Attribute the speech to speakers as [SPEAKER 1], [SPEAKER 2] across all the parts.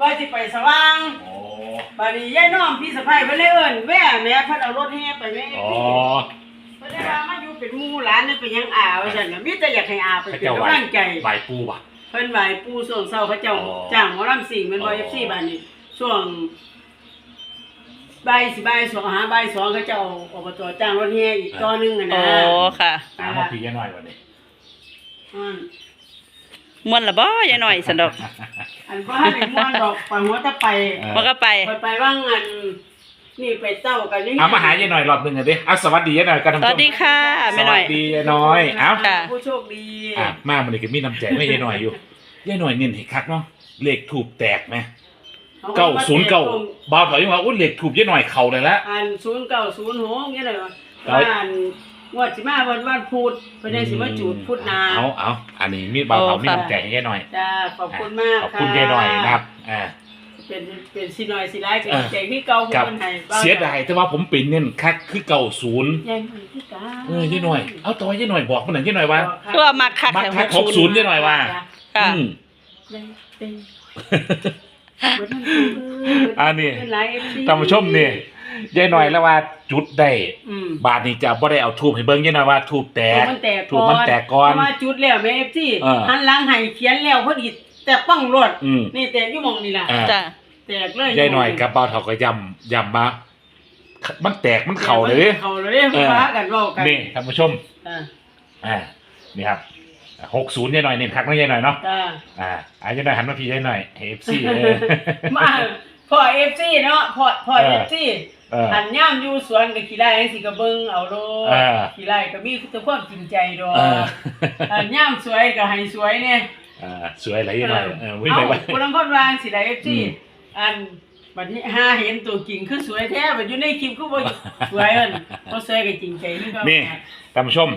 [SPEAKER 1] ว่าสิไปสว่าง
[SPEAKER 2] โอ้
[SPEAKER 1] บัดนี้ยายน้องพี่สะพ้ายเพิ่นเลยเอิ้นแว่แม่เพิ่นเอารถแห่ไปแม่
[SPEAKER 2] อ๋อ
[SPEAKER 1] เพิ่นเลยว่ามาอยู่เป็นหมู่หลานนี่เป็นหยังอาว่าซั่นน่ะมีแต่อยากให้อาไป
[SPEAKER 2] พระ
[SPEAKER 1] เป็น
[SPEAKER 2] เจ้าไหว
[SPEAKER 1] กำลังใจ
[SPEAKER 2] ไหวปูป่ะ
[SPEAKER 1] เพิ่นไหว้ปู่ช่วงเช้าเขาเจ้า
[SPEAKER 2] อ๋อ
[SPEAKER 1] จ้างหมอลำสิงแม่นบ่
[SPEAKER 2] อ๋อ
[SPEAKER 1] FC บ้านนี้ช่วงบ่ายสิบ่ายสองหาบ่ายสองเขาเจ้าอบตจ้างรถแห่อีกต่อหนึงอะ
[SPEAKER 3] โอ้
[SPEAKER 1] นะ
[SPEAKER 3] ค่ะ
[SPEAKER 2] ถามว่าพี่ยังหน่อยวันนี้
[SPEAKER 1] อืม
[SPEAKER 3] ม่วนละบ่ยายหน่อยสันดอก
[SPEAKER 1] อันว่าให้ม่วนดอกไปหัวตะไป
[SPEAKER 2] เออ
[SPEAKER 3] มันก็ไป
[SPEAKER 1] ไปไปว่างอันนี่ไปเต้ากันนี่
[SPEAKER 2] เอามาหายายหน่อยรอบหนึ่งเลยดิเอาสวัสดียายหน่อยกันทั้ง
[SPEAKER 3] สวัสดีค่ะแม่หน่อย
[SPEAKER 2] สวัสดียายน้อยเอ้า
[SPEAKER 3] ค่ะ
[SPEAKER 1] ผู้โชคดี
[SPEAKER 2] อะมามันนี่ก็มีน้ำใจไม่ยายหน่อยอยู่ยายหน่อยเน้นให้คักเนาะเลขถูกแตกไหมเก้าศูนย์เก้าบาวถอยยังว่าอุ้ยเลขถูกยายหน่อยเข่าเลยละ
[SPEAKER 1] อันศูนย์เก้าศูนย์หกนี่เลยวะ
[SPEAKER 2] เอ้ย
[SPEAKER 1] ว่าอัน งวดสิมาวันวันพุธเพิ่นได้สิมาจูดพุธนา
[SPEAKER 2] เอาเอาอันนี้มีบาวเถา
[SPEAKER 3] โอ้
[SPEAKER 2] มี
[SPEAKER 3] ค่ะ
[SPEAKER 2] น้ำใจให้ยายหน่อย
[SPEAKER 1] จ้าขอบคุณมาก
[SPEAKER 2] ขอบคุณยายหน่อยนะครับอ่า
[SPEAKER 1] เป็นเป็นสิหน่อยสิร้ายเป็น
[SPEAKER 2] เออ
[SPEAKER 1] ใจที่เก่า
[SPEAKER 2] ครับ
[SPEAKER 1] คนไทย
[SPEAKER 2] เสียดายแต่ว่าผมเป็นเน้นคักคือเก่าศูนย์
[SPEAKER 1] ยายหน่อยที่เก่า
[SPEAKER 2] เออยายหน่อยเอาตัวยายหน่อยบอกมันหน่อยยายหน่อยว่า
[SPEAKER 3] ตัวมักคัก
[SPEAKER 2] มัก
[SPEAKER 3] แต่
[SPEAKER 2] คัก
[SPEAKER 3] หกศูนย์
[SPEAKER 2] 60ยายหน่อยว่า
[SPEAKER 3] ค่ะ
[SPEAKER 2] อืม
[SPEAKER 1] ได้ได้
[SPEAKER 2] อันนี้
[SPEAKER 1] เป็นหลาย FC
[SPEAKER 2] ท่านผู้ชมนี่ ยายหน่อยแล้วว่าจุดได้
[SPEAKER 1] อืม
[SPEAKER 2] บาทนี้จะบ่ได้เอาทูบให้เบิ่งยายหน่อยว่าทูบแต
[SPEAKER 1] ถู
[SPEAKER 2] ก
[SPEAKER 1] กมันแตก
[SPEAKER 2] ถูกมันแตกก่อน
[SPEAKER 1] เพราะว่าจุดแล้วแม่ FC
[SPEAKER 2] เออ
[SPEAKER 1] หันหลังให้เขียนแล้วพอดีแต่ป้องรถ
[SPEAKER 2] อืม
[SPEAKER 1] นี่แตกอยู่หมองนี่ล่ะ
[SPEAKER 2] อ่า
[SPEAKER 3] จ้ะ
[SPEAKER 1] แตกเลย
[SPEAKER 2] ยายหน่อยกับเบาเฒ่าก็ย้ำย้ำมามันแตกมันเข่าเลยเด้
[SPEAKER 1] เข่าเลยเด้
[SPEAKER 2] เออ
[SPEAKER 1] ฟ้ากันเว้ากัน
[SPEAKER 2] นี่ท่านผู้ชม
[SPEAKER 1] อ่า
[SPEAKER 2] อ่า นี่ครับ60ยายหน่อยเน้นคักเนาะยายหน่อยเนาะ
[SPEAKER 1] จ้า
[SPEAKER 2] อ่าอ่ายายหน่อยหันมาพี่ยายหน่อย FC เออ
[SPEAKER 1] มาพ่อ FC เนาะพ่อพ่อ
[SPEAKER 2] เออ
[SPEAKER 1] FC
[SPEAKER 2] เออ
[SPEAKER 1] อันย่ามอยู่สวนก็ขี้ไร่จังสิก็เบิ่งเอาโลด
[SPEAKER 2] เออ
[SPEAKER 1] ขี้ไร่ก็มีแต่ความจริงใจดอก
[SPEAKER 2] เออ
[SPEAKER 1] อันย่ามสวยก็ให้สวยเนี่ย
[SPEAKER 2] อ่าสวยหลายยายหน่อยเออวิ่ง
[SPEAKER 1] เอ้า
[SPEAKER 2] ไปไป
[SPEAKER 1] คนละคนวาจังสิได้ FC
[SPEAKER 2] อืม
[SPEAKER 1] อันบัดนี้หาเห็นตัวจริงคือสวยแท้บัดอยู่ในคลิปคือบ่สวยเอิ้นบ่สวยก็จริงใจนี่ก็
[SPEAKER 2] นี่ท่านผู้ชม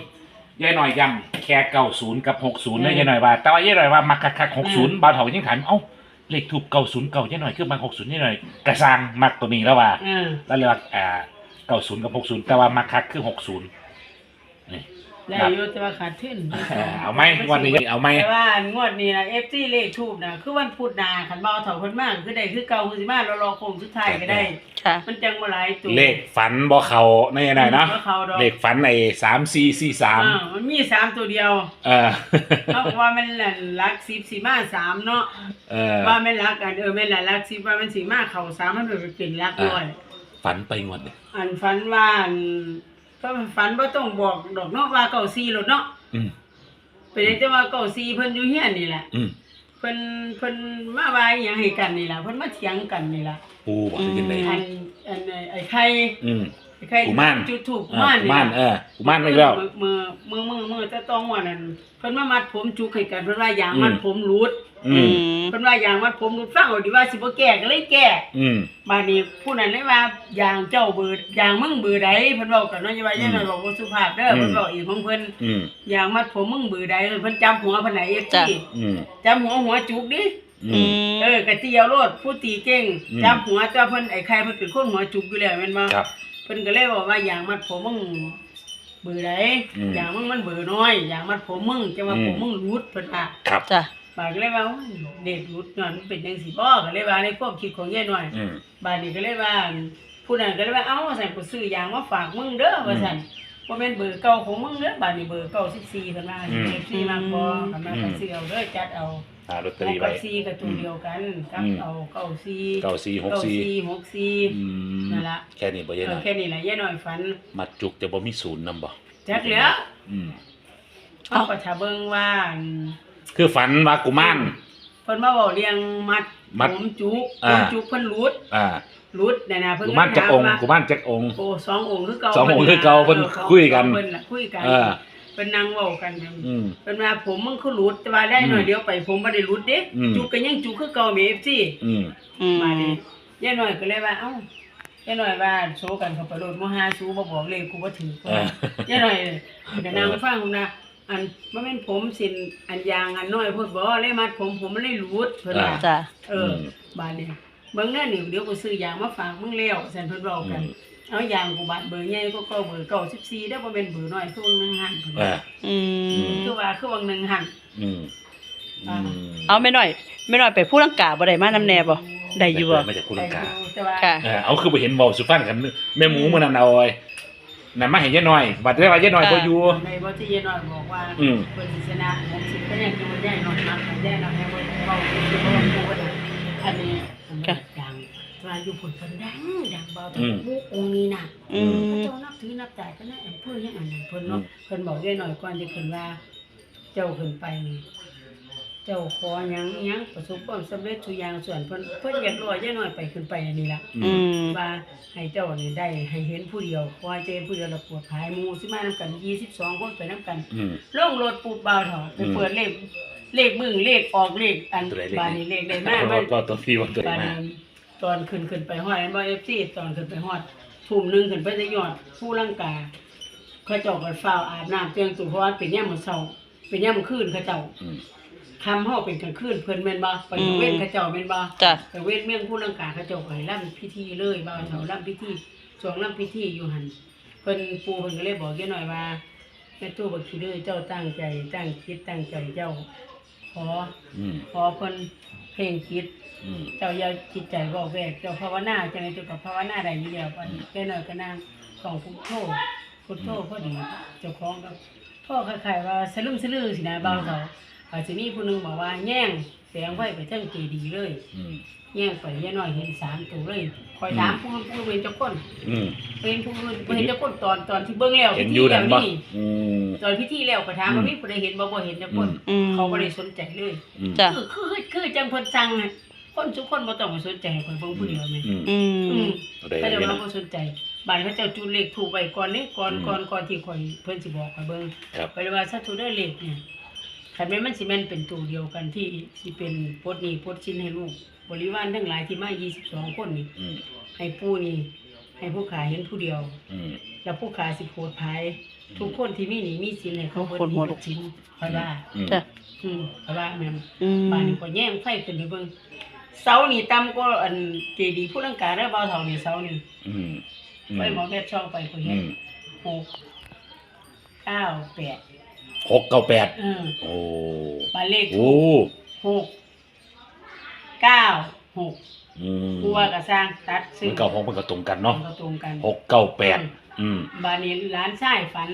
[SPEAKER 2] ยายหน่อยย้ำแค่เก้าศูนย์กับหกศูนย์นะยายหน่อยว่า แต่ว่ายายหน่อยว่ามักคักหกศูนย์บาวเถายังถามเอ้า เลขถูกเก้าศูนย์เก้ายายหน่อยคือมักหกศูนย์ยายหน่อยกระซังมักตัวนี้แล้วว่า
[SPEAKER 1] เออ
[SPEAKER 2] แล้วเรียกว่าอ่าเก้าศูนย์กับหกศูนย์แต่ว่ามักคักคือหกศูนย์นี่
[SPEAKER 1] ได้อยู่แต่ว่าขาดทุน
[SPEAKER 2] เอาไหมวันนี้เอาไหม
[SPEAKER 1] แต่ว่าอันงวดนี้นะ FT เลขทูบนะคือวันพุธหนาคันเบาเถาเพิ่นมากคือได้คือเก่าคือสิมาเรารอโค้งสุดท้ายก็ได้
[SPEAKER 3] ค่ะ
[SPEAKER 1] มันจังบ่หลายตัว
[SPEAKER 2] เลขฝันบ่เขาในยายหน่อยเนาะ
[SPEAKER 1] บ่เข้าดอก
[SPEAKER 2] เลขฝันในสามสี่สี่สาม
[SPEAKER 1] อ่ามันมีสามตัวเดียว
[SPEAKER 2] เออ
[SPEAKER 1] เพราะว่ามันหลันลัก10สิมาสามเนาะ
[SPEAKER 2] เออ
[SPEAKER 1] ว่าแม่นลักกันเออแม่นละลัก10ว่ามันสิมาเข้าสามมันเป็นเป็นลักร้อย
[SPEAKER 2] ฝันไปงวดเนี่ย
[SPEAKER 1] อันฝันว่าอัน ก็ฝันบ่ต้องบอกดอกเนาะว่าเก่า4รถเนาะ
[SPEAKER 2] อืม
[SPEAKER 1] เป็นแต่ว่าเก่า4เพิ่นอยู่เฮียนนี่แหละ
[SPEAKER 2] อืม
[SPEAKER 1] เพิ่นเพิ่นมาว่าอหยังให้กันนี่ล่ะเพิ่นมาเถียงกันนี่ล่ะ
[SPEAKER 2] ปูบอกให้ยังไง
[SPEAKER 1] อันอันไอ้ไอ้ไข่
[SPEAKER 2] อืม
[SPEAKER 1] ไอ้ไข่
[SPEAKER 2] กุมาร
[SPEAKER 1] จุดถูกกุ
[SPEAKER 2] อ่า
[SPEAKER 1] มา
[SPEAKER 2] กุ
[SPEAKER 1] ร
[SPEAKER 2] มาร
[SPEAKER 1] นี่
[SPEAKER 2] เออกุมารไม่แล้ว
[SPEAKER 1] มือมือมือมือจะต้องว่านั่นเพิ่นมามัดผมจุกให้กันเพิ่นว่าอย่าง
[SPEAKER 2] อืม
[SPEAKER 1] มัดผมรูด
[SPEAKER 2] อื
[SPEAKER 3] อื
[SPEAKER 2] ม
[SPEAKER 3] ม
[SPEAKER 1] เพิ่นว่าอย่างมัดผมรูดฟังเอาดีว่าสิบ่แก้ก็เลยแก้
[SPEAKER 2] อืม
[SPEAKER 1] บาดนี้ผู้นั้นเลยว่าอย่างเจ้าเบิดอย่างมึงเบือใดเพิ่นเว้ากันเนาะอย่าว่าอย่างนั้นบอกบ่สุภาพเด้อ
[SPEAKER 2] อืม
[SPEAKER 1] เพิ่นเว้าอีกของเพิ่น
[SPEAKER 2] อืม
[SPEAKER 1] อย่างมัดผมมึงเบือใดเพิ่นจำหัวเพิ่นไหน FT
[SPEAKER 3] จ้ะ
[SPEAKER 2] อืม
[SPEAKER 1] จำหัวหัวจุกดิ
[SPEAKER 2] อื
[SPEAKER 3] อื
[SPEAKER 2] ม
[SPEAKER 3] ม
[SPEAKER 1] เออกะตีเอาโลดผู้ตีเก่ง
[SPEAKER 2] อืม
[SPEAKER 1] จำหัวเจ้าเพิ่นไอ้ใครเพิ่นเป็นคนหัวจุกอยู่แล้วแม่นบ่
[SPEAKER 2] ครับ
[SPEAKER 1] เพิ่นก็เลยบอกว่าอย่างมัดผมมึงเบื่อใด
[SPEAKER 2] อืม
[SPEAKER 1] อย่างมึงมันเบื่อน้อย อย่างมัดผมมึงจะว่า
[SPEAKER 2] อืม
[SPEAKER 1] ผมมึงรูดเพิ่นว่า
[SPEAKER 2] ครับ
[SPEAKER 3] จ้ะ
[SPEAKER 1] บาดก็เลยว่าโอ้ยเด็กรูดย้อนมันเป็นจังซี่บ่ก็เลยว่าในความคิดของยายน้อย
[SPEAKER 2] อืม
[SPEAKER 1] บาดนี้ก็เลยว่าผู้นั้นก็เลยว่าเอ้าว่าซั่นกูซื้ออย่างมาฝากมึงเด้อว่าซั่นบ่แม่นเบอร์เก่าของมึงเด้อบาดนี้เบอร์เก่า14เพิ่นว่า
[SPEAKER 2] อืม
[SPEAKER 1] 14มากบ่คันมาก็ซื้อเอาเด้อจัดเอา
[SPEAKER 2] อ่าลอตเตอ
[SPEAKER 1] หก
[SPEAKER 2] รี่ไว้
[SPEAKER 1] กับสี่กับตัวเดียวกันกับ
[SPEAKER 2] อืม
[SPEAKER 1] เอาเก้าสี่
[SPEAKER 2] เก้าสี่หก
[SPEAKER 1] เก้า
[SPEAKER 2] สี่
[SPEAKER 1] สี่หกสี่
[SPEAKER 2] อืม
[SPEAKER 1] นั่นล่ะ
[SPEAKER 2] แค่นี้บ่
[SPEAKER 1] เอ
[SPEAKER 2] ยั
[SPEAKER 1] อ
[SPEAKER 2] หน่อย
[SPEAKER 1] แค่นี้แหละย่าหน่อยฝัน
[SPEAKER 2] มัดจุกแต่บ่มีศูนย์นำบ่
[SPEAKER 1] จักเหลือ
[SPEAKER 2] อืม
[SPEAKER 1] เขาก็ถ้าเบิ่งว่าอั่น
[SPEAKER 2] คือฝันว่ากุมาร
[SPEAKER 1] เพิ่นมาเว้าเรียงมัด
[SPEAKER 2] มัด
[SPEAKER 1] ผมจุกผ
[SPEAKER 2] อ่า
[SPEAKER 1] มจุกเพิ่นรูด
[SPEAKER 2] อ่า
[SPEAKER 1] รูดน่ะนะเพิ่น
[SPEAKER 2] กุมารจักองค์
[SPEAKER 1] ถา
[SPEAKER 2] กุมารจักองค์
[SPEAKER 1] โอ้สององค์คือเก่า
[SPEAKER 2] สององค์คือเก่าเพิ่น
[SPEAKER 1] ออ
[SPEAKER 2] คุยกัน
[SPEAKER 1] เพิ่นน่ะคุยกัน
[SPEAKER 2] เออ
[SPEAKER 1] เพิ่นนั่งเว้ากัน
[SPEAKER 2] อืม
[SPEAKER 1] เพิ่นว่าผมมึงคือรูดแต่ว่าได้หน่อย
[SPEAKER 2] อืม
[SPEAKER 1] เดียวไปผมบ่ได้รูดเด้
[SPEAKER 2] อืม
[SPEAKER 1] จุกก็ยังจุกคือเก่าแม่ FC
[SPEAKER 2] อืม
[SPEAKER 3] อืม
[SPEAKER 1] มาดิย่าหน่อยก็เลยว่าเอ้าย่าหน่อยว่าโซกันเขาไปโลดมหาสูบ่บอกเลยกูบ่ถือ
[SPEAKER 2] เออย่า
[SPEAKER 1] หน่อยก็นั่งฟังผมนะ อันบ่แม่นผมสินอันยางอันน้อยพูดบ่เลยมัดผมผมมันเลยหลุดเพิ่นว่า
[SPEAKER 3] จ้ะ
[SPEAKER 1] เอออบาดนี้เบิ่งแน่นี่เดี๋ยวกูซื้อยางมาฝากมึงแล้วซั่นเพิ่นเว้ากัน
[SPEAKER 2] อืม
[SPEAKER 1] เอายางกูบาดเบอร์ใหญ่ก็ก็เบอร์เก่า14ได้อบ่แม่นเบอร์น้อยคือวังหนึงหั่นเพิ่น
[SPEAKER 2] อ่า
[SPEAKER 1] ว่า
[SPEAKER 3] อืม
[SPEAKER 1] คือว่าคือวังหนึงหั่น
[SPEAKER 2] อืมอืม
[SPEAKER 3] เอาไม่หน่อยแม่น้อยไปผู้ลังกาบ่ได้มานำแน่บ่ได้อยู่บ่
[SPEAKER 2] มาจากผู้ลังกา
[SPEAKER 1] แต่ว่า
[SPEAKER 3] ค่ะ
[SPEAKER 2] เออเอาคือไปเห็นเบาสุฟังกันแม่หมูมันนั่นเอาไว้ นั่นมาเห็นยายน้อยบัดได้ว่ายายน้อยบ่อยู่
[SPEAKER 1] ในบ่ที่ยายน้อยบอกว่า
[SPEAKER 2] อืม
[SPEAKER 1] เพิ่นสิชนะผมสิก็ยังอยู่ยายน้อยมากยายน้อยให้เบิ่งเว้าคือบ่ว่าผู้ว่าอันนี้ผมดังว่าอยู่ผลเพิ่นดังดังเบาทั้งผู้องค์นี้น่ะ
[SPEAKER 3] อืม
[SPEAKER 1] พระเจ้านับถือนับจ่ายก็น่าเพื่อยังอันนั้นเพิ่นเนาะเพิ่นบอกได้หน่อยก่อนที่เพิ่นว่า เจ้าขึ้นไปนี่เจ้าขอหยังหยังประสบความสำเร็จทุกอย่างส่วนเพิ่นเพิ่นอยากรอยย่าน้อยไปขึ้นไปอันนี้ล่ะ
[SPEAKER 3] อืม
[SPEAKER 1] ว่าให้เจ้านี่ได้ให้เห็นผู้เดียวคอยเจอผู้เดียวแล้วปวดภายหมู่สิมานํกัน22คนไปนํกัน
[SPEAKER 2] อืม
[SPEAKER 1] ลงรถปุ๊บบ่าวเถาไปเปิดเลขเลขมึงเลขออกเลขอัน
[SPEAKER 2] ตัวใดเลข
[SPEAKER 1] บานนี้เลขได้
[SPEAKER 2] มา
[SPEAKER 1] มามัน
[SPEAKER 2] ก็ตัวพี่ว่าตัวไหน
[SPEAKER 1] ตอน
[SPEAKER 2] มา
[SPEAKER 1] นั้นตอนขึ้นขึ้นไปฮอดอันบ่ FC ตอนขึ้นไปฮอดทุ่มหนึงขึ้นไปจะยอดผู้ลังกาเขาเจ้าก็ฟ้าวอาบน้ำเตียงตู่เพราะว่าเป็นยามมื้อเช้าเป็นยามมื้อคืนเขาเจ้า
[SPEAKER 2] อืม
[SPEAKER 1] คำเฮาเป็นกลางคืนเพิ่นแม่นบ่ไปเว้นเขาเจ้าแม่นบ่
[SPEAKER 3] จ้ะ
[SPEAKER 1] ไปเว้นเมืองผู้ลังกาเขาเจ้าก็ให้ร่ำพิธีเลยบ่าวเฒ่าร่ำพิธีช่วงร่ำพิธีอยู่หั่นเพิ่นปู่เพิ่นก็เลยบอกแกหน่อยว่าแม่ตู้บ่ขี้เด้อเจ้าตั้งใจตั้งคิดตั้งใจเจ้า ขอ
[SPEAKER 2] อืม
[SPEAKER 1] ขอเพิ่นเพ่งคิด
[SPEAKER 2] อืม
[SPEAKER 1] เจ้าอย่าจิตใจบอกแวกเจ้าภาวนาจังไดเจ้าก็ภาวนาได้อยู่แล้วบัดนี้แค่น้อยก็นั่งต้องพุทโธพุทโธพอดีเจ้าของก็พ่อคล้ายๆว่าสลึมสลือสินะบ่าวเขา อาจจะมีผู้หนึงบอกว่าแย่งแสงไฟไปเทิงเจดีย์เลย
[SPEAKER 2] อืม
[SPEAKER 1] แย่งไปย่าน้อยเห็นสามตัวเลยคอยถามผู้ผู้เป็นเจ้าคน
[SPEAKER 2] อืม
[SPEAKER 1] เป็นผู้ผู้เห็นเจ้าคนตอนตอนที่เบิ่งแล้ว
[SPEAKER 2] เห็นอยู่นั่นบ่
[SPEAKER 1] พิธี
[SPEAKER 2] อืม
[SPEAKER 1] แล้วนี่ตอนพิธีแล้วก็ถามว่า
[SPEAKER 2] อืม
[SPEAKER 1] มีผู้ใดเห็นบ่บ่เห็นเจ้าคน
[SPEAKER 3] อืม
[SPEAKER 1] เขาบ่ได้สนใจเลย
[SPEAKER 2] อืม
[SPEAKER 3] จ้ะ
[SPEAKER 1] คือคือคือจังเพิ่นสั่งอะคนทุกคนบ่ต้องไปสนใจให้คนเบิ่งผู้เดียวแม่
[SPEAKER 2] อืม
[SPEAKER 3] อื
[SPEAKER 1] อื
[SPEAKER 3] ม
[SPEAKER 1] ม
[SPEAKER 2] ตัวใด
[SPEAKER 1] แต่
[SPEAKER 2] เลย
[SPEAKER 1] เดี๋ยวเรา
[SPEAKER 2] นะ
[SPEAKER 1] บ่สนใจบ้านเขาเจ้าจุดเลขถูกไว้ก่อนนี่ก่อน
[SPEAKER 2] อืม
[SPEAKER 1] ก่อนก่อนที่ข่อยเพิ่นสิบอกข่อยเบิ่ง
[SPEAKER 2] ครับ
[SPEAKER 1] ไปเลยว่าถ้าถูกได้เลขเนี่ย คันแม่นมันสิแม่นเป็นตัวเดียวกันที่สิเป็นปลดหนี้ปลดชิ้นให้ลูก บริวารทั้งหลายที่มา22 คนนี่
[SPEAKER 2] อืม
[SPEAKER 1] ให้ผู้นี่ ให้ผู้ขายเห็นผู้เดียว
[SPEAKER 2] อืม
[SPEAKER 1] แล้วผู้ขายสิโพดภายทุกคนที่มีหนี้มีสินให้เขา
[SPEAKER 3] โอ้
[SPEAKER 1] เบิด
[SPEAKER 3] คน
[SPEAKER 1] ห
[SPEAKER 3] หั
[SPEAKER 1] นี้
[SPEAKER 3] วลุ
[SPEAKER 1] เบิ
[SPEAKER 3] ก
[SPEAKER 1] ดสินค่อยว่า
[SPEAKER 2] อืม
[SPEAKER 3] จ้ะ
[SPEAKER 1] อืมค่อยว่าแม่น
[SPEAKER 3] อืม
[SPEAKER 1] บ้านนี้ก็แย่งไฟขึ้นไปเบิ่งเสานี่ต่ำกว่าอันเจดีย์ผู้ลังกาได้บ่าวเท่านี่เสานี่
[SPEAKER 2] อืมอืม
[SPEAKER 1] ไปหมอแม่ช่องไปก็
[SPEAKER 2] อื
[SPEAKER 1] เห็น
[SPEAKER 2] ม
[SPEAKER 1] หกเก้าแปด
[SPEAKER 2] หกเก้าแปด
[SPEAKER 1] เออ
[SPEAKER 2] โอ้
[SPEAKER 1] บ้านเลข
[SPEAKER 2] โอ้
[SPEAKER 1] หกเก้าหก
[SPEAKER 2] อืม
[SPEAKER 1] ผู้ว่าก็สร้างตัดซื้
[SPEAKER 2] มันเก้าหกมันก็ตรงกันเนาะ
[SPEAKER 1] ก็ตรงกัน
[SPEAKER 2] หกเก้าแปดอืม
[SPEAKER 1] บ้านนี้ร้านชายฝัน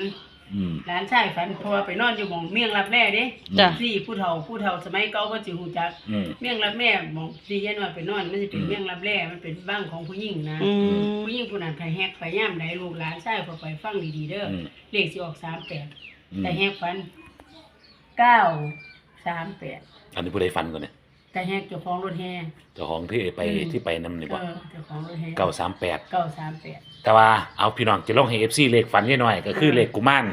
[SPEAKER 2] อืม
[SPEAKER 1] ร้านชายฝันเพราะว่าไปนอนอยู่หม่องเมี่ยงรับแร่เด้
[SPEAKER 3] จ้ะ
[SPEAKER 1] ที่ผู้เฒ่าผู้เฒ่าสมัยเก่าเพิ่นสิฮู้จัก
[SPEAKER 2] อืม
[SPEAKER 1] เมี่ยงรับแร่หม่องที่ยายน้อยไปนอนมันสิเป็น
[SPEAKER 2] อืม
[SPEAKER 1] เมี่ยงรับแร่มันเป็นบ้านของผู้หญิงนะ
[SPEAKER 3] อืม
[SPEAKER 1] ผู้หญิงผู้นั้นไปแฮกไปย่ามใดลูกหลานชายพอไปฟังดีๆเด้ออ
[SPEAKER 2] อืม
[SPEAKER 1] เลขสิออก38
[SPEAKER 2] อืม
[SPEAKER 1] แต่แฮกฝันเก้าสามแปด
[SPEAKER 2] อันนี้ผู้ใดฟันก่อนเนี่ย
[SPEAKER 1] แต่แฮกเจ้าของรถแฮ
[SPEAKER 2] เจ้าของที่ไป
[SPEAKER 1] อืม
[SPEAKER 2] ที่ไปนำนี่บ่
[SPEAKER 1] เออเจ้าของรถแฮ
[SPEAKER 2] เก้าสามแปด
[SPEAKER 1] เก้าสามแปด
[SPEAKER 2] แต่ว่าเอาพี่น้องจะลงให้เอฟซีเลขฝันยายหน่อย ก็คือเลขกุมาร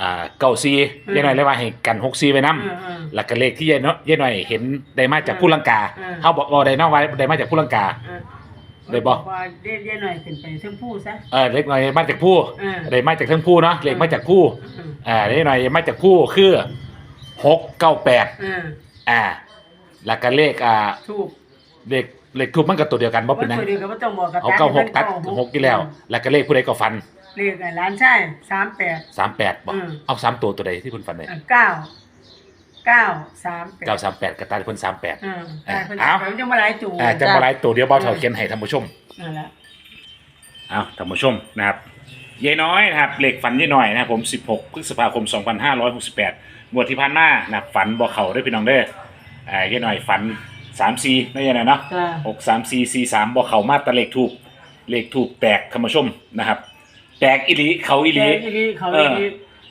[SPEAKER 2] อ่าเก้าซียายหน่อยเลยว่าให้กันหกซีไปนํ
[SPEAKER 1] เออเออ
[SPEAKER 2] หลักก็เลขที่ยายเนาะยายหน่อยเห็นได้มาจากผู้ลังกา
[SPEAKER 1] อืม
[SPEAKER 2] เฮาบอกว่าได้เนาะว่าได้มาจากผู้ลังกา
[SPEAKER 1] เออ
[SPEAKER 2] ได้บ่
[SPEAKER 1] ว่าเรียนเรียนหน่อยขึ้นไปเทั้งผู้ซะ
[SPEAKER 2] เออเลขหน่อยมาจากผู้
[SPEAKER 1] เออ
[SPEAKER 2] ได้มาจากทั้งผู้เนาะเลขมาจากผู้
[SPEAKER 1] เออ
[SPEAKER 2] อ่าเลขหน่อยมาจากผู้คือหกเก้าแปด
[SPEAKER 1] เออ
[SPEAKER 2] อ่าหลักก็เลขอ่า
[SPEAKER 1] ถูก
[SPEAKER 2] เลขเลขทูบมันก็ตัวเดียวกันบ่เป็นหยัง
[SPEAKER 1] ตัวเดียวก็บ่ต้องบอกกับ
[SPEAKER 2] เอาเก้าหกตัดหกที่แล้ว แล้วก็เลขผู้ใดก็ฟัน
[SPEAKER 1] เลขไอ้ร้านชายสามแปด
[SPEAKER 2] สามแปดบอก
[SPEAKER 1] อืม
[SPEAKER 2] เอาสามตัวตัวใดที่คุณฟันได้
[SPEAKER 1] เก้า เก้าสามแปด
[SPEAKER 2] เก้าสามแปดกระตายคนสามแปด
[SPEAKER 1] เออแต่เพิ่น
[SPEAKER 2] เอา
[SPEAKER 1] เพิ่นจะมาหลายจู
[SPEAKER 2] อ่าจะมาไล่ตัวเดียวเบาเท่าเขียนให้ท่านผู้ชม
[SPEAKER 1] นั่นแหละ
[SPEAKER 2] เอาท่านผู้ชมนะครับยายน้อยนะครับเหล็กฝันยายน้อยนะครับผม 16 พฤษภาคม 2568งวดที่ผ่านมานะครับฝันบ่เข่าได้อพี่น้องเด้ออ่ายายน้อยฝัน3 4นั่นยังไงเนาะ
[SPEAKER 1] จ้า
[SPEAKER 2] 6 3 4 4 3บ่เข่ามาแตะเลขถูกเลขถูกแตกท่านผู้ชมนะครับ แตกอีหลีเขาอีหลี
[SPEAKER 1] แกอีหลีเขา
[SPEAKER 2] เอ
[SPEAKER 1] อี
[SPEAKER 2] อ
[SPEAKER 1] หลี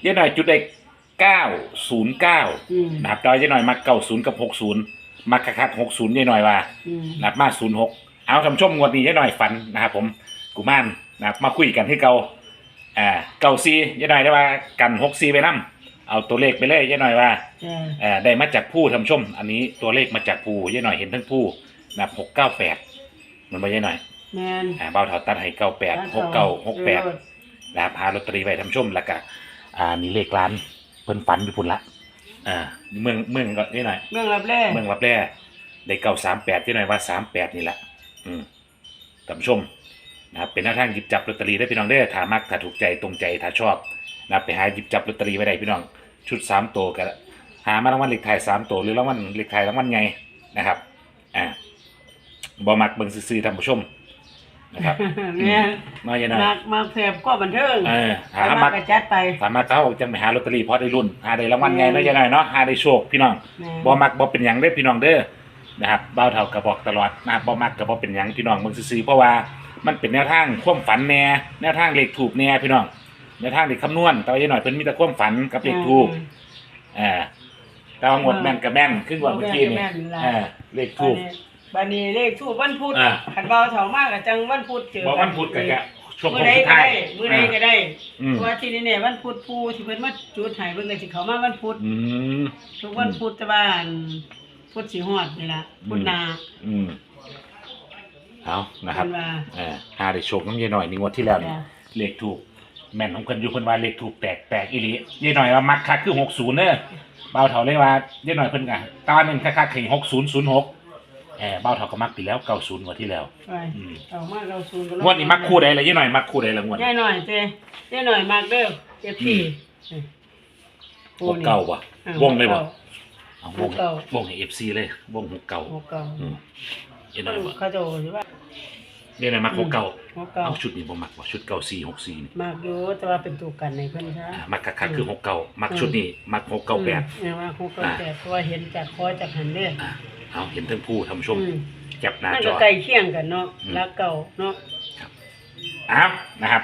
[SPEAKER 2] ยายน้อยจุดได้ 909
[SPEAKER 1] อืม
[SPEAKER 2] นะครับดอยยายน้อยมา90กับ60มาคักๆ60ยายน้อยว่า
[SPEAKER 1] อืม
[SPEAKER 2] นับมาศูนย์หกเอาทำชมงวดนี้ยายหน่อยฝันนะครับผมกุมารนะครับมาคุยกันที่เกาอ่าเก่าซียายหน่อยได้ว่ากันหกซีไปนํเอาตัวเลขไปเลยยายหน่อยว่า
[SPEAKER 1] จ้า
[SPEAKER 2] อ่าได้มาจากผู้ทำชม อันนี้ตัวเลขมาจากผู้ยายหน่อยเห็นทั้งผู้นะครับหกเก้าแปดมันไม่ยายหน่อย
[SPEAKER 1] แมน
[SPEAKER 2] อ่าเบาเท่าตัดให้เก้าแปดหกเก้าหกแปดนะครับหาลอตเตอรี่ไว้ทำชมแล้วก็อ่านี่เลขร้านเพิ่นฝันอยู่พุ่นละอ่าเมืองเมืองก็ยายหน่อย
[SPEAKER 1] เรื่องรับแรก
[SPEAKER 2] เมืองรับแร่ได้เก่าสามแปดที่หน่อยว่าสามแปดนี่แหละอืมท่านผู้ชมนะครับเป็นหน้าทางหยิบจับลอตเตอรี่ได้พี่น้องเด้อถ้ามักถ้าถูกใจตรงใจถ้าชอบนะครับไปหาหยิบจับลอตเตอรี่ไว้ได้พี่น้องชุดสามตัวกันหามารางวัลเลขไทายสามตัวหรือรางวัลเลขไทายรางวัลไงนะครับอ่าบ่มักเบิ่งซื่อๆท่านผู้ชม นะครับ
[SPEAKER 1] แม่
[SPEAKER 2] น้อยยายน้อย
[SPEAKER 1] มากมากแผบก็บันเทิง
[SPEAKER 2] เออหา
[SPEAKER 1] ถ้า
[SPEAKER 2] มั
[SPEAKER 1] มากกระจัดไป
[SPEAKER 2] สามารถเข้าจังไปหาลอตเตอรี่พอได้รุ่น หาได้รางวัลไงน้อยยายน้อยเนาะหาได้โชคพี่น้อง
[SPEAKER 1] แม่
[SPEAKER 2] บ่มักบ่เป็นหยังเด้อพี่น้องเด้อนะครับเบ้าเท่ากับบอกตลอดนะครับบ่มักก็บ่เป็นหยังพี่น้องเบิ่งซื่อๆเพราะว่ามันเป็นแนวทางความฝันแน่แนวทางเลขถูกแน่พี่น้องแนวทางเลขคำนวณแต่ว่ายายน้อยเพิ่นมีแต่ความฝันกับเลขถูกเอ่าแต่ว่างวดแม่นกับแม่นขึ้นกว่าเมื่อกี้นี่เออเลขถูก
[SPEAKER 1] บัดนี้เลขทูปวันพุธ
[SPEAKER 2] อ่า
[SPEAKER 1] ขันเบาเถามากกับจังวันพุธเจอ
[SPEAKER 2] บ่วันพุธก็จะช่วง
[SPEAKER 1] มื้
[SPEAKER 2] ข
[SPEAKER 1] อ
[SPEAKER 2] อง
[SPEAKER 1] ใด
[SPEAKER 2] สุด
[SPEAKER 1] ก็
[SPEAKER 2] ท้าย
[SPEAKER 1] ได้มื้อใดก็ได้
[SPEAKER 2] อืม
[SPEAKER 1] เพราะว่าที่นี่เนี่ยวันพุธผู้ที่เพิ่นมาจุดให้เพิ่นก็สิเข้ามาวันพุธ
[SPEAKER 2] อืม
[SPEAKER 1] ทุกวันพุธแต่ว่าอันพุธสิฮอดนี่ล่ะพุธหนา
[SPEAKER 2] อืมเอานะครับ
[SPEAKER 1] เพิ่นว่า
[SPEAKER 2] เออหาได้โชคน้ำยายหน่อยนี่งวดที่แล้วนี่
[SPEAKER 1] จ้ะ
[SPEAKER 2] เลขถูก แม่นของเพิ่นอยู่เพิ่นว่าเลขถูกแตกแตกอีหลียายหน่อยว่ามักคักคือ60เด้อเบาเท่าเลยว่ายายหน่อยเพิ่นก็ตอนนึงคักๆคือ6006 เออเบาเท่าก็มักไปแล้ว90งวดที่แล้ว
[SPEAKER 1] ไป
[SPEAKER 2] อืม
[SPEAKER 1] เอามาเราซูนกัน
[SPEAKER 2] งวดนี้มักคู่ใดล่ะยายหน่อยมักคู่ใดล่ะงวด
[SPEAKER 1] ยายหน่อยเจ้ยายหน่อยมากเด้อ FC
[SPEAKER 2] หกเก่าบ่
[SPEAKER 1] อ่า
[SPEAKER 2] วงเลยบ่เอาวง
[SPEAKER 1] หกเก้า
[SPEAKER 2] วงให้ FC เลยวงหกเก่า
[SPEAKER 1] หกเก่า
[SPEAKER 2] อืมยายหน่อยบ่
[SPEAKER 1] เขาเจะสิว่า
[SPEAKER 2] ยายหน่อยมักหกเก่า
[SPEAKER 1] หกเก่า
[SPEAKER 2] เอาชุดนี้บ่มักบ่ชุดเก่า464นี่
[SPEAKER 1] มากอยู่แต่ว่าเป็นตัวกันในเพิ่นซะ
[SPEAKER 2] อ่ามักคักๆคือหกเก่ามักชุดนี้มักหกเก่าแปด
[SPEAKER 1] อืมเนี่ยว่าหกเก่า แปดเพราะว่าเห็นจากคอจากหันเด้อ
[SPEAKER 2] อ่า เอาเห็นทั้งผู้ท่านผู้ชม
[SPEAKER 1] อืม
[SPEAKER 2] จับหน้า
[SPEAKER 1] มัน
[SPEAKER 2] จ
[SPEAKER 1] ก็
[SPEAKER 2] อ
[SPEAKER 1] ใกล้เคียงกันเนาะ
[SPEAKER 2] อืม
[SPEAKER 1] รักเก่าเนาะ
[SPEAKER 2] อ้าวนะครับ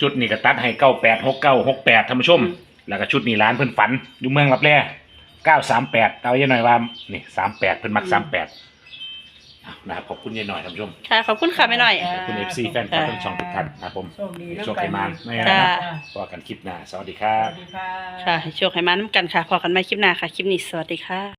[SPEAKER 2] ชุดนี้ก็ตัดให้เก้าแปดหกเก้าหกแปดท่านผู้ชม แล้วก็ชุดนี้ร้านเพิ่นฝันอยู่เมืองรับแร่เก้าสามแปดเอาเยอะหน่อยว่านี่สามแปดเพิ่นมักสามแปดนะครับขอบคุณเยอะหน่อยท่านผู้ชม
[SPEAKER 3] ค่ะ ขอบคุณค่ะแม่น้อย
[SPEAKER 2] ขอบคุณเอฟซีแฟนคลับทั้งช่องทุกท่านนะครับผม
[SPEAKER 1] โชคดี
[SPEAKER 2] โชคให้มาไม่
[SPEAKER 3] จ้า
[SPEAKER 2] นะพอกันคลิปหน้า สวัสดีครั
[SPEAKER 1] ส
[SPEAKER 2] บ
[SPEAKER 1] วัสดีค่ะ
[SPEAKER 3] ค่ะให้โชคให้มาน้ำกันค่ะ พอกันใหม่คลิปหน้าค่ะ คลิปนี้สวัสดีค่ะ